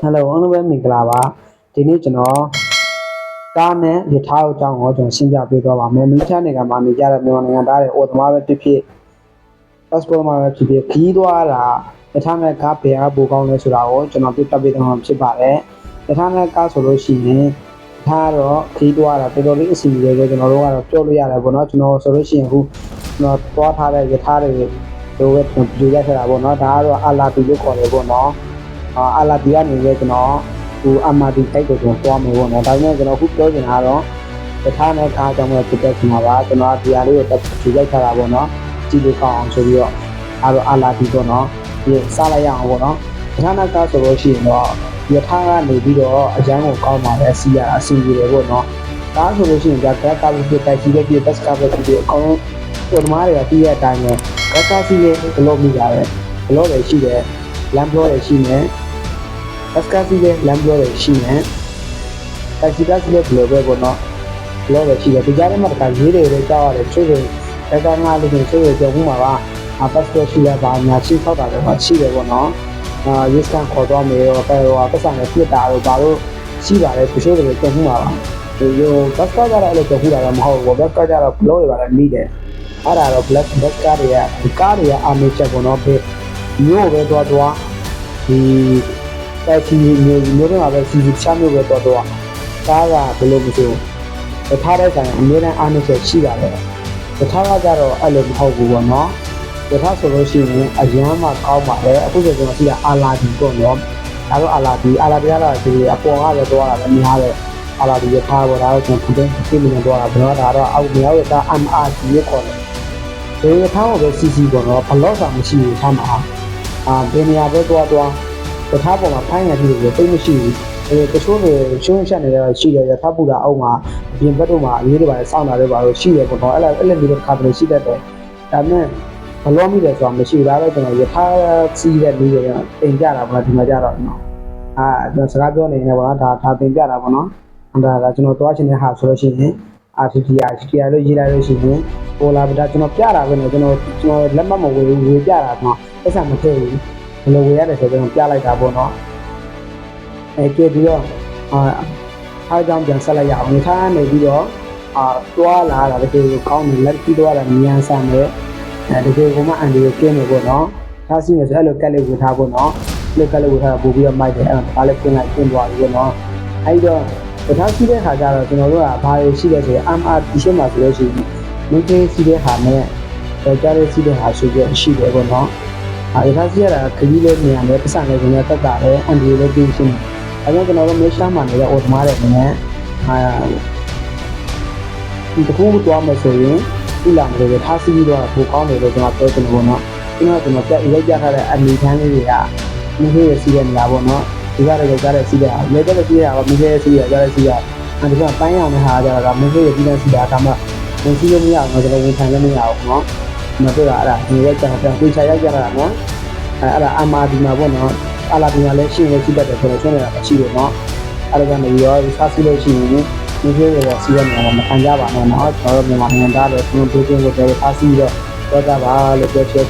ဟယ်လိုအားလုံးပဲမင်္ဂလာပါဒီနေ့ကျွန်တော်ကားနဲ့ရထားအကြောင်းကိုကျွန်တော်ရှင်းပြပေးသွားပါမယ်မိချာနိုင်ငံမှာနေကြတဲ့မြန်မာနိုင်ငံသားတွေအော်သမားပဲဖြစ်ဖြစ် passport မှာပဲဖြစ်ဖြစ်ခီးသွားတာရထားနဲ့ကားဘယ်အားပိုကောင်းလဲဆိုတာကိုကျွန်တော်ပြပြပေးသွားမှာဖြစ်ပါတယ်ရထားနဲ့ကားဆိုလို့ရှိရင်ဒါတော့ခီးသွားတာတော်တော်လေးအစီအစဉ်တွေကျွန်တော်တို့ကတော့ပြောလို့ရတယ်ပေါ့နော်ကျွန်တော်ဆိုလို့ရှိရင်အခုကျွန်တော်သွားထားတဲ့ရထားတွေတို့ပဲကျွန်တော်ပြရခဲ့တာပေါ့နော်ဒါကတော့အာလာပီလို့ခေါ်တယ်ပေါ့နော် အာအလာဒီကနေလည်းကျွန်တော်ဟိုအမာဒီတိုက်ကိုကျွန်တော်သွားမယ်ပေါ့နော်ဒါပေမဲ့ကျွန်တော်အခုပြောချင်တာကတော့တခြားနဲ့ကားကြောင့်ပဲဖြစ်တဲ့ခင်ဗျာပါကျွန်တော်ဒီဟာလေးကိုတက်ကြည့်လိုက်ထားတာပေါ့နော်ကြည့်လို့ကောင်းအောင်ဆိုပြီးတော့အဲတော့အလာဒီပေါ့နော်ဒီစားလိုက်ရအောင်ပေါ့နော်တခြားနဲ့ကားဆိုလို့ရှိရင်တော့ယထာကနေပြီးတော့အကျန်းကိုကောင်းပါတယ်စီးရတာအဆင်ပြေတယ်ပေါ့နော်ကားဆိုလို့ရှိရင်ကြာကကားဖြစ်တိုက်စီးတဲ့ပြတက်စကားပဲဖြစ်ဖြစ်အကောင်လုံးပုံသမားတွေကပြီးတဲ့အတိုင်းပဲကားစီးလေးဘလို့မိရတယ်ဘလို့လည်းရှိတယ်လမ်းပြောလည်းရှိ နေ။အစကားစီးတဲ့လမ်းပြောတွေရှိနေ။တိုက်စီကစီးတဲ့ဘလိုပဲပေါ့နော်။ဘလိုပဲရှိတယ်ဒီကြားထဲမှာတခါရေးတွေလည်းကြောက်ရတယ်ချို့တွေတက္ကငါလေးတွေချို့တွေကြောက်မှုမှာပါ။အပတ်စပို့ရှိရပါညာချိဆောက်တာလည်းပါရှိတယ်ပေါ့နော်။အာရေးစကန်ခေါ်တော့မေရောပဲဟိုပတ်စံနဲ့ပြစ်တာတော့ဘာလို့ရှိပါတယ်တချို့တွေကြောက်မှုမှာပါ။ဒီလိုဘတ်ကားကြတော့အဲ့လိုကြောက်မှုတာတော့မဟုတ်ဘူးဘတ်ကားကြတော့ဘလိုတွေပါလည်းမိတယ်။အဲ့ဒါတော့ black ဘတ်ကားတွေကဒီကားတွေကအာမေချက်ပေါ့နော်ဘေးမျိုးပဲသွားသွားဒီ တိုက်စီမျိုးမျိုးတွေမှာပဲစီစီချမျိုးပဲတော့တော့ကားကဘယ်လိုမဆိုတထားတဲ့ဆိုင်အများနဲ့အားနေချက်ရှိပါတယ်တထားကကြတော့အဲ့လိုမဟုတ်ဘူးပေါ့နော်တထားဆိုလို့ရှိရင်အရန်မှကောင်းပါတယ်အခုဆိုကျွန်တော်ရှိတာအာလာဒီပေါ့နော်ဒါတော့အာလာဒီအာလာဒီကတော့ဒီအပေါ်ကလည်းတော့တာလည်းများတယ်အာလာဒီရထားပေါ့ဒါတော့ကျွန်တော်ဒီကိမနေတော့တာဘယ်တော့ဒါတော့အောက်မြောက်ရတာ MRT ရခေါ်တယ်ဒီရထားကိုပဲစီစီပေါ့နော်ဘလော့စာမရှိဘူးထားမှာအာဘယ်နေရာပဲသွားသွား ယထာပေါ်မှာဖိုင်းရပြီးတော့တိတ်မရှိဘူးအဲတချို့တွေရှုံးချက်နေရရှိတယ်ယထာပူတာအောက်မှာအပြင်ဘက်တို့မှာအရေးတွေပါစောင့်တာတွေပါလို့ရှိတယ်ပေါ့နော်အဲ့လိုအဲ့လိုမျိုးတစ်ခါတလေရှိတတ်တယ်ဒါပေမဲ့ဘလောမိတယ်ဆိုတာမရှိဘူးဒါတော့ကျွန်တော်ယထာစီးတဲ့လူတွေတင်ကြတာပေါ့နော်ဒီမှာကြတော့နော်အာကျွန်တော်စကားပြောနေနေပေါ့နော်ဒါဒါတင်ကြတာပေါ့နော်ဒါကကျွန်တော်သွားချင်တဲ့ဟာဆိုလို့ရှိရင် RTTR RTTR လို့ရေးလိုက်လို့ရှိရင်ပေါ်လာပြီဒါကျွန်တော်ပြတာပဲနော်ကျွန်တော်ကျွန်တော်လက်မှတ်မဝေဘူးဝေပြတာနော်ပတ်စံမထည့်ဘူး ဘယ်လိုဝယ်ရတယ်ဆိုတော့ကျွန်တော်ပြလိုက်တာပေါ့နော်အဲကဲပြီးတော့အာအားကြောင့်ပြန်ဆက်လိုက်ရအောင်ထားနေပြီးတော့အာတွားလာတာတကယ်ကိုကောင်းတယ်လက်ပြီးတော့လာမြန်ဆန်တယ်အဲတကယ်ကိုမှအန်ဒီကိုကျင်းနေပေါ့နော်ထားစီမယ်ဆိုအဲ့လိုကက်လေးဝေထားပေါ့နော်အဲ့လိုကက်လေးဝေထားပို့ပြီးတော့မိုက်တယ်အဲ့ဒါလည်းကျင်းလိုက်ကျင်းသွားပြီပေါ့နော်အဲ့တော့တထားစီတဲ့ခါကျတော့ကျွန်တော်တို့ကဘာတွေရှိလဲဆိုရင် MR တီရှင်းမှာဆိုလို့ရှိရင်မင်းသေးစီတဲ့ဟာနဲ့ကြားရစီတဲ့ဟာဆိုပြီးရှိတယ်ပေါ့နော် အဲဒါကြီးရတာခကြီးလေးနေရာနဲ့ပတ်စံလေးကိုလည်းတက်တာပဲအန်ဒီလေးပြင်ရှင်းအဲကြောင့်ကျွန်တော်တို့မေရှားမှာနေတဲ့အော်တမားတဲ့နေနဲ့အာဒီတခုသွားမယ်ဆိုရင်ဒီလာမလို့ပဲထားစီးတော့ပိုကောင်းတယ်လို့ကျွန်တော်ပြောချင်တယ်ပေါ့နော်ကျွန်တော်ကျွန်တော်ပြရိုက်ပြထားတဲ့အနေထမ်းလေးတွေကမင်းရဲ့စီးတဲ့နေရာပေါ့နော်ဒီကတော့ရောက်ကြတဲ့စီးတဲ့လေတဲ့စီးတဲ့ကမင်းရဲ့စီးရကြတဲ့စီးရအဲဒီကပိုင်းအောင်တဲ့ဟာကြတာကမင်းရဲ့ဒီတဲ့စီးတာကမှမင်းစီးလို့မရအောင်ကျွန်တော်ဝန်ခံလည်းမရအောင်နော် မတွေ့တာအဲ့ဒါဒီရိုက်ကြတာပြန်ပြေချရိုက်ကြတာနော်အဲအဲ့ဒါအမာဒီမှာပေါ့နော်အလာဒီမှာလည်းရှင်းရရှိတတ်တယ်ဆိုတော့ရှင်းနေတာမရှိဘူးနော်အဲ့ဒါကနေရောစားစီလို့ရှိရင်ဒီလိုရောစီးရနေတာမခံကြပါနဲ့နော်ကျွန်တော်တို့မြန်မာနိုင်ငံသားတွေသူတို့ဒုတိယကိုတည်းစားစီတော့တော့ကြပါလို့ပြောချင်